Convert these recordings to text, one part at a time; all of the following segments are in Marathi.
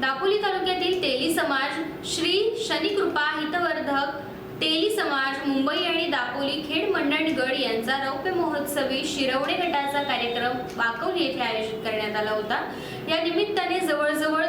दापोली तालुक्यातील तेली समाज श्री शनिकृपा हितवर्धक तेली समाज मुंबई आणि दापोली खेड मंडणगड यांचा रौप्य महोत्सवी शिरवणे गटाचा कार्यक्रम वाकवली येथे आयोजित करण्यात आला होता. या निमित्ताने जवळजवळ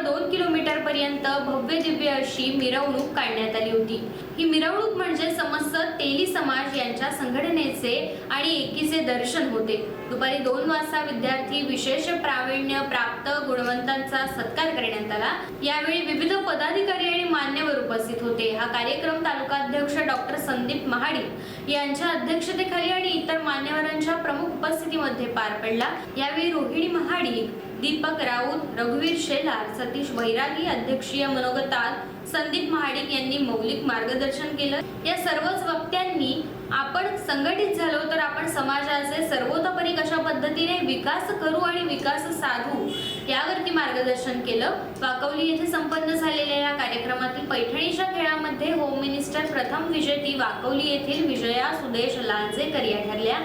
पर्यंत भव्य दिव्य अशी मिरवणूक काढण्यात आली होती. ही मिरवणूक म्हणजे समस्त तेली समाज यांच्या संघटनेचे आणि एकीचे दर्शन होते. दुपारी दोन वाजता विद्यार्थी विशेष प्रावीण्य प्राप्त गुणवंतांचा सत्कार करण्यात आला. यावेळी विविध पदाधिकारी आणि मान्यवर उपस्थित होते. हा कार्यक्रम तालुकाध्यक्ष डॉक्टर संदीप महाडिक यांच्या अध्यक्षतेखाली आणि इतर मान्यवरांच्या प्रमुख उपस्थितीमध्ये पार पडला. यावेळी रोहिणी महाडिक दीपक राऊत रघुवीर शेलार सतीश वैरागी अध्यक्षीय मनोगतात संदीप महाडिक यांनी मौलिक मार्गदर्शन केलं. या सर्वच वक्त्यांनी आपण संघटित झालो तर आपण समाजाचे सर्वतोपरी कशा पद्धतीने विकास करू आणि विकास साधू यावरती मार्गदर्शन केलं. वाकवली येथे संपन्न झालेल्या या कार्यक्रमातील पैठणीच्या खेळामध्ये होम मिनिस्टर प्रथम विजेती वाकवली येथील विजया सुदेश लांजेकर या ठरल्या.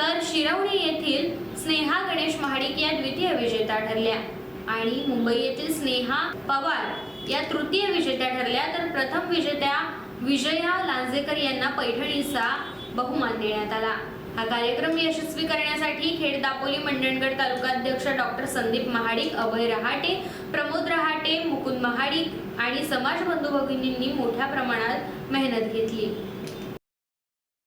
तर शिरवणी येथील स्नेहा गणेश महाडिक या द्वितीय विजेत्या ठरल्या. आणि मुंबई येथील स्नेहा पवार या तृतीय विजेत्या ठरल्या. तर प्रथम विजेत्या विजया लांजेकर यांना पैठणीचा बहुमान देण्यात आला. हा कार्यक्रम यशस्वी करण्यासाठी खेड दापोली मंडणगड तालुकाध्यक्ष डॉक्टर संदीप महाडिक अभय रहाटे प्रमोद रहाटे मुकुंद महाडिक आणि समाज बंधू भगिनींनी मोठ्या प्रमाणात मेहनत घेतली.